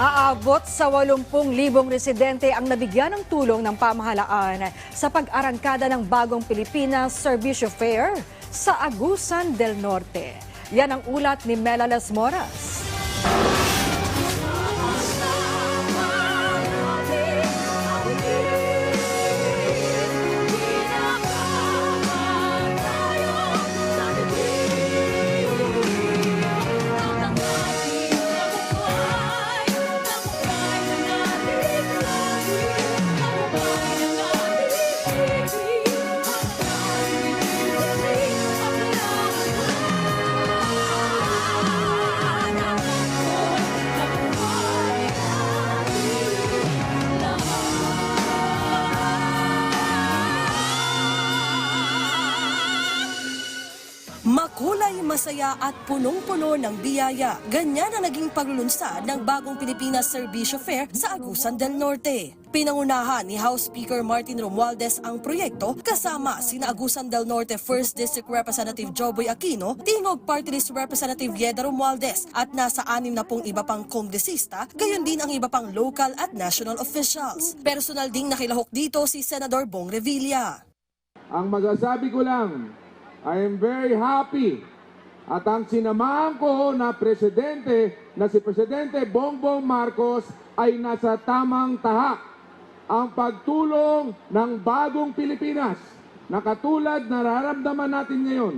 Aabot sa 80,000 residente ang nabigyan ng tulong ng pamahalaan sa pag-arangkada ng bagong Pilipinas Servicio Fair sa Agusan del Norte. Yan ang ulat ni Mela Las Moras. Makulay, masaya at punong-puno ng biyaya. Ganyan ang naging paglulunsad ng bagong Pilipinas Servicio Fair sa Agusan del Norte. Pinangunahan ni House Speaker Martin Romualdez ang proyekto kasama sina Agusan del Norte 1st District Representative Joboy Aquino, Tingog Party List Representative Yeda Romualdez at nasa anim na pong iba pang kongresista, gayon din ang iba pang local at national officials. Personal ding nakilahok dito si Senador Bong Revilla. Ang magasabi ko lang, I am very happy at ang sinamahan ko na presidente na si Presidente Bongbong Marcos ay nasa tamang tahak. Ang pagtulong ng bagong Pilipinas na katulad na nararamdaman natin ngayon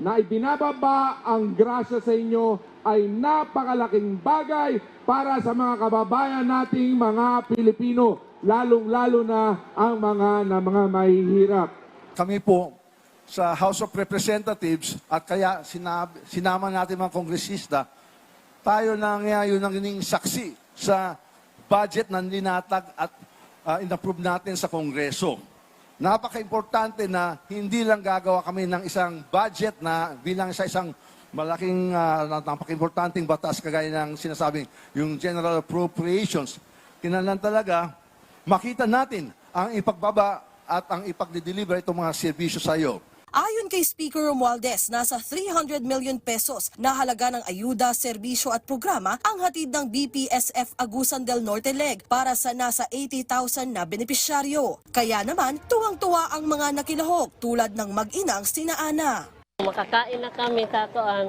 na ibinababa ang grasya sa inyo ay napakalaking bagay para sa mga kababayan nating mga Pilipino, lalong-lalo na ang mga na mga mahihirap. kami po sa House of Representatives at kaya sinabi, sinama natin mga kongresista, tayo na ngayon ang ining saksi sa budget na ninatag at uh, inapprove natin sa Kongreso. Napaka-importante na hindi lang gagawa kami ng isang budget na bilang sa isang malaking, uh, napaka-importanting batas kagaya ng sinasabing yung General Appropriations. Kinalan talaga makita natin ang ipagbaba at ang ipagdi-deliver itong mga serbisyo sa iyo. Ayon kay Speaker Romualdez, nasa 300 million pesos na halaga ng ayuda, serbisyo at programa ang hatid ng BPSF Agusan del Norte Leg para sa nasa 80,000 na benepisyaryo. Kaya naman, tuwang-tuwa ang mga nakilahok tulad ng mag-inang sina Ana. Makakain na kami sa kuan.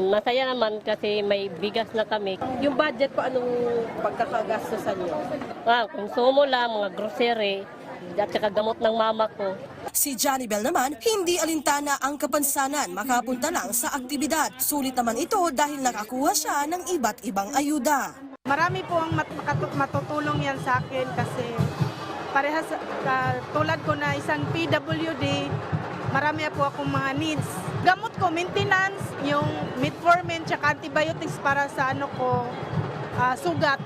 Masaya naman kasi may bigas na kami. Yung budget po, anong pagkakagastosan niyo? Ah, konsumo lang, mga grocery, at saka gamot ng mama ko. Si Johnny Bell naman, hindi alintana ang kapansanan makapunta lang sa aktibidad. Sulit naman ito dahil nakakuha siya ng iba't ibang ayuda. Marami po ang mat- matutulong yan sa akin kasi parehas ah, tulad ko na isang PWD, marami po akong mga needs. Gamot ko, maintenance, yung metformin, tsaka antibiotics para sa ano ko, ah, sugat.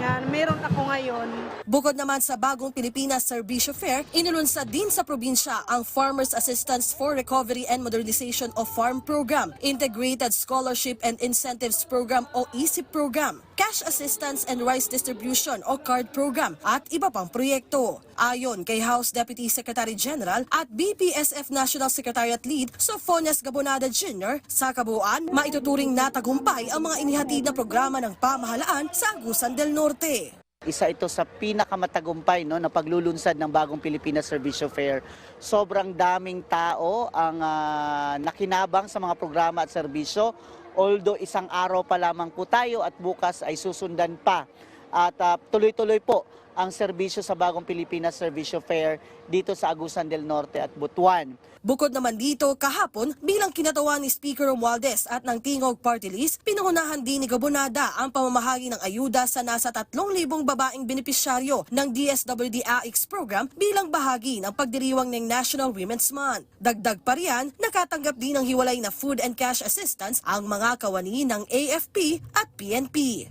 Yan, meron ako ngayon. Bukod naman sa bagong Pilipinas Servicio Fair, inulunsad din sa probinsya ang Farmers Assistance for Recovery and Modernization of Farm Program, Integrated Scholarship and Incentives Program o ESIP Program, Cash Assistance and Rice Distribution o CARD Program at iba pang proyekto. Ayon kay House Deputy Secretary General at BPSF National Secretariat Lead Sophones Gabonada Jr., sa kabuuan, maituturing na tagumpay ang mga inihatid na programa ng pamahalaan sa Agusan del Norte. Isa ito sa pinakamatagumpay no, na paglulunsad ng bagong Pilipinas Servicio Fair. Sobrang daming tao ang ah, nakinabang sa mga programa at serbisyo. Although isang araw pa lamang po tayo at bukas ay susundan pa. At ah, tuloy-tuloy po ang serbisyo sa bagong Pilipinas Servicio Fair dito sa Agusan del Norte at Butuan. Bukod naman dito, kahapon, bilang kinatawan ni Speaker Romualdez at ng Tingog Party List, pinangunahan din ni Gabonada ang pamamahagi ng ayuda sa nasa 3,000 babaeng benepisyaryo ng DSWD AX program bilang bahagi ng pagdiriwang ng National Women's Month. Dagdag pa riyan, nakatanggap din ng hiwalay na food and cash assistance ang mga kawani ng AFP at PNP.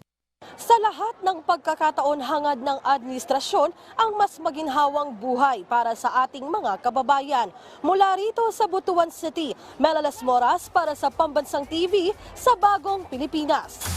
Sa lahat ng pagkakataon hangad ng administrasyon ang mas maginhawang buhay para sa ating mga kababayan. Mula rito sa Butuan City, Melalas Moras para sa Pambansang TV sa Bagong Pilipinas.